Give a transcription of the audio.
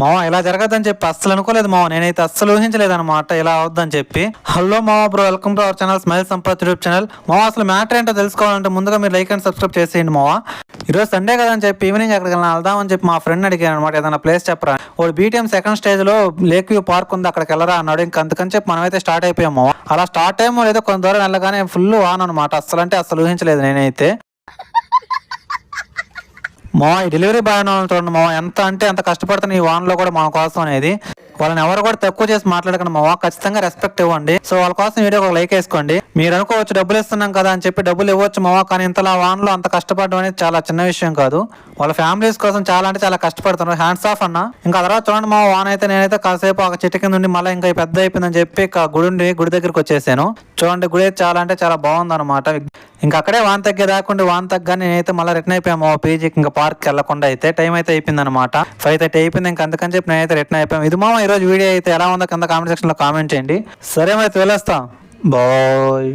మామ ఇలా జరగదని చెప్పి అస్సలు అనుకోలేదు మామ నేనైతే అస్సలు ఊహించలేదు అనమాట ఇలా అవుద్దని చెప్పి. హలో మామ bro welcome to our channel smile Sampath YouTube channel. మామ అసలు మ్యాటర్ ఏంటో తెలుసుకోవాలంటే ముందుగా మీరు లైక్ అండ్ సబ్స్క్రైబ్ చేసేయండి మామ ఈరోజు సండే కదా అని చెప్పి ఈవినింగ్ ఎక్కడికి వెళ్ళినా వెళ్దామని చెప్పి మా ఫ్రెండ్ అడిగాను అనమాట ఏదైనా ప్లేస్ చెప్పరా? వాడు బీటీఎం సెకండ్ స్టేజ్లో లేక్ వ్యూ పార్క్ ఉంది అక్కడికి వెళ్ళరా అన్నాడు. ఇంకా అందుకని చెప్పి మనమైతే స్టార్ట్ అయిపోయాము అలా స్టార్ట్ అయ్యామో లేదో కొంత దూరం వెళ్ళగానే ఫుల్ వాన్ అనమాట అస్సలు అంటే అసలు ఊహించలేదు నేనైతే. మా డెలివరీ బాయ్ ఉన్న చూడండి మా ఎంత అంటే ఎంత కష్టపడుతున్న ఈ వాన్లో కూడా మన కోసం అనేది వాళ్ళని ఎవరు కూడా తక్కువ చేసి మాట్లాడకండి మా ఖచ్చితంగా రెస్పెక్ట్ ఇవ్వండి. సో వాళ్ళ కోసం వీడియో ఒక లైక్ వేసుకోండి. మీరు అనుకోవచ్చు డబ్బులు ఇస్తున్నాం కదా అని చెప్పి డబ్బులు ఇవ్వచ్చు మావా కానీ ఇంతలా వాన్లో అంత కష్టపడడం అనేది చాలా చిన్న విషయం కాదు. వాళ్ళ ఫ్యామిలీస్ కోసం చాలా అంటే చాలా కష్టపడుతున్నారు. హ్యాండ్స్ ఆఫ్ అన్న. ఇంకా తర్వాత చూడండి మా వాన్ అయితే నేనైతే కాసేపు ఒక చెట్టు కింద ఉండి మళ్ళీ ఇంకా పెద్ద అయిపోయిందని చెప్పి గుడి గుడి దగ్గరికి వచ్చేసాను. చూడండి గుడి చాలా అంటే చాలా బాగుంది అనమాట ఇంకా అక్కడే వాన్ తగ్గే దాకుండా వాన్ తగ్గా నేనైతే మళ్ళీ రిటర్న్ అయిపోయాము. పీజీకి ఇంకా పార్క్కి వెళ్ళకుండా అయితే టైం అయితే అయిపోయింది అనమాట ఫైవ్ థర్టీ అయిపోయింది ఇంకా అందుకని చెప్పి నేనైతే రిటర్న్ అయిపోయాము ఇది మామ ఈరోజు వీడియో అయితే ఎలా ఉందో కింద కామెంట్ సెక్షన్లో కామెంట్ చేయండి. సరే మరి వెళ్ళేస్తాం. బాయ్